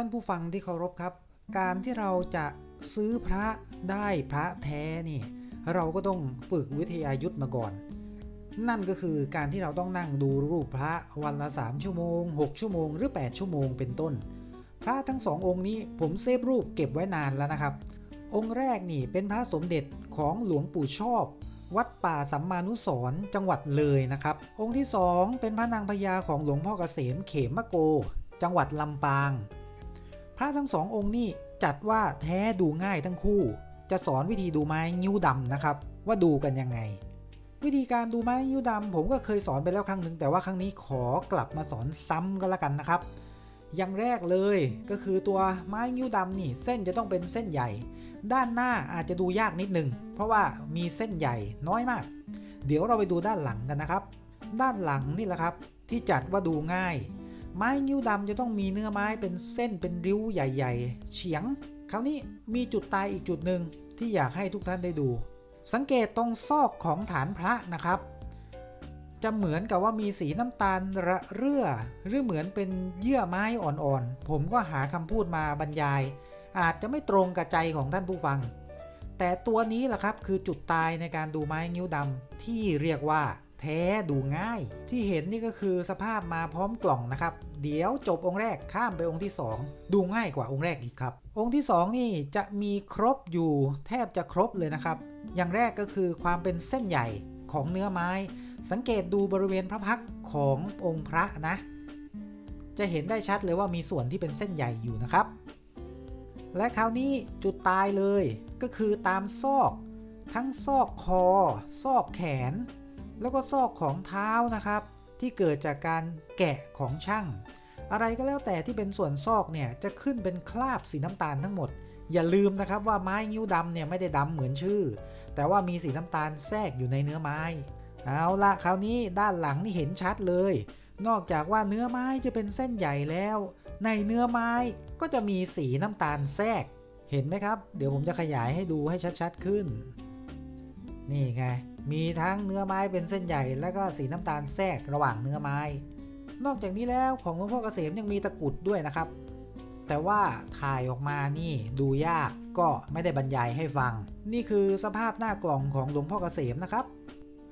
ท่านผู้ฟังที่เคารพครับ การที่เราจะซื้อพระได้พระแท้นี่เราก็ต้องฝึกวิทยายุทธมาก่อน นั่นก็คือการที่เราต้องนั่งดูรูปพระวันละ 3 ชั่วโมง 6 ชั่วโมง หรือ 8 ชั่วโมงเป็นต้น พระทั้งสององค์นี้ผมเซฟรูปเก็บไว้นานแล้วนะครับ องค์แรกนี่เป็นพระสมเด็จของหลวงปู่ชอบ วัดป่าสัมมานุสรณ์จังหวัดเลยนะครับ องค์ที่ 2 เป็นพระนางพญาของหลวงพ่อเกษมเขมมะโก จังหวัดลำปาง พระทั้งสององค์นี่จัดว่าแท้ดูง่ายทั้งคู่ จะสอนวิธีดูไม้นิ้วดำนะครับ ว่าดูกันยังไง วิธีการดูไม้นิ้วดำผมก็เคยสอนไปแล้วครั้งหนึ่งแต่ว่าครั้งนี้ขอกลับมาสอนซ้ำก็แล้วกันนะครับ อย่างแรกเลยก็คือตัวไม้นิ้วดำนี่เส้นจะต้องเป็นเส้นใหญ่ ด้านหน้าอาจจะดูยากนิดนึงเพราะว่ามีเส้นใหญ่น้อยมาก เดี๋ยวเราไปดูด้านหลังกันนะครับ ด้านหลังนี่แหละครับ ที่จัดว่าดูง่าย ไม้นิ้วดำจะต้องมีเนื้อไม้เป็นเส้นเป็นริ้วใหญ่ ๆ เฉียง คราวนี้มีจุดตายอีกจุดหนึ่งที่อยากให้ทุกท่านได้ดู สังเกตตรงซอกของฐานพระนะครับ จะเหมือนกับว่ามีสีน้ำตาลระเรื่อ หรือเหมือนเป็นเยื่อไม้อ่อนๆ ผมก็หาคำพูดมาบรรยาย อาจจะไม่ตรงกับใจของท่านผู้ฟัง แต่ตัวนี้แหละครับคือจุดตายในการดูไม้นิ้วดำที่เรียกว่า แท้ดูง่าย ที่เห็นนี่ก็คือสภาพมาพร้อมกล่องนะครับ เดี๋ยวจบองค์แรกข้ามไปองค์ที่ 2 ดูง่ายกว่าองค์แรกอีกครับ องค์ที่ 2 นี่จะมีครบอยู่แทบจะครบเลยนะครับ อย่างแรกก็คือความเป็นเส้นใหญ่ของเนื้อไม้ สังเกตดูบริเวณพระพักขององค์พระนะ จะเห็นได้ชัดเลยว่ามีส่วนที่เป็นเส้นใหญ่อยู่นะครับ และคราวนี้จุดตายเลยก็คือตามซอก ทั้งซอกคอ ซอกแขน แล้วก็ซอกของเท้านะครับ ที่เกิดจากการแกะของช่าง อะไรก็แล้วแต่ที่เป็นส่วนซอกเนี่ยจะขึ้นเป็นคราบสีน้ำตาลทั้งหมด อย่าลืมนะครับว่าไม้งิ้วดำเนี่ยไม่ได้ดำเหมือนชื่อ แต่ว่ามีสีน้ำตาลแทรกอยู่ในเนื้อไม้ เอาละคราวนี้ด้านหลังนี่เห็นชัดเลย นอกจากว่าเนื้อไม้จะเป็นเส้นใหญ่แล้ว ในเนื้อไม้ก็จะมีสีน้ำตาลแทรก เห็นไหมครับ เดี๋ยวผมจะขยายให้ดูให้ชัด ๆ ขึ้น นี่ไง มีทั้งเนื้อไม้เป็นเส้นใหญ่แล้วก็สีน้ำตาลแทรกระหว่างเนื้อไม้ นอกจากนี้แล้วของหลวงพ่อเกษมยังมีตะกุดด้วยนะครับ แต่ว่าถ่ายออกมานี่ดูยากก็ไม่ได้บรรยายให้ฟัง นี่คือสภาพหน้ากล่องของหลวงพ่อเกษมนะครับ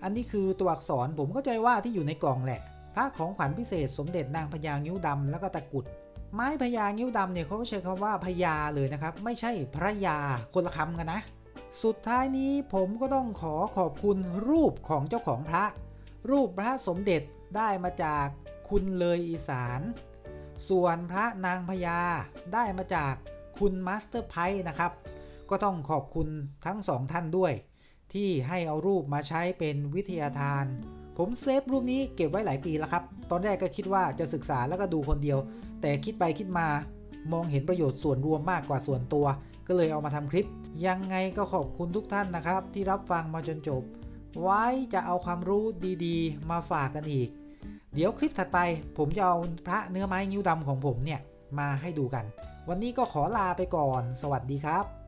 อันนี้คือตัวอักษรผมเข้าใจว่าที่อยู่ในกล่องแหละพระของขวัญพิเศษสมเด็จนางพญางิ้วดำแล้วก็ตะกุดไม้พญางิ้วดำเนี่ยเขาใช้คำว่าพญาเลยนะครับ ไม่ใช่พระยาคนละคำกันนะ สุดท้ายนี้ผมก็ต้องขอขอบคุณรูปของเจ้าของพระ รูปพระสมเด็จได้มาจากคุณเลยอีสาน ส่วนพระนางพญาได้มาจากคุณมาสเตอร์ไพนะครับ ก็ต้องขอบคุณทั้งสองท่านด้วย ที่ให้เอารูปมาใช้เป็นวิทยาทาน ผมเซฟรูปนี้เก็บไว้หลายปีแล้วครับ ตอนแรกก็คิดว่าจะศึกษาแล้วก็ดูคนเดียว แต่คิดไปคิดมามองเห็นประโยชน์ส่วนรวมมากกว่าส่วนตัว ก็เลยเอามาทำคลิป ยังไงก็ขอบคุณทุกท่านนะครับ ที่รับฟังมาจนจบ ไว้จะเอาความรู้ดีๆ มาฝากกันอีก เดี๋ยวคลิปถัดไป ผมจะเอาพระเนื้อไม้นิ้วดำของผมเนี่ยมาให้ดูกัน วันนี้ก็ขอลาไปก่อน สวัสดีครับ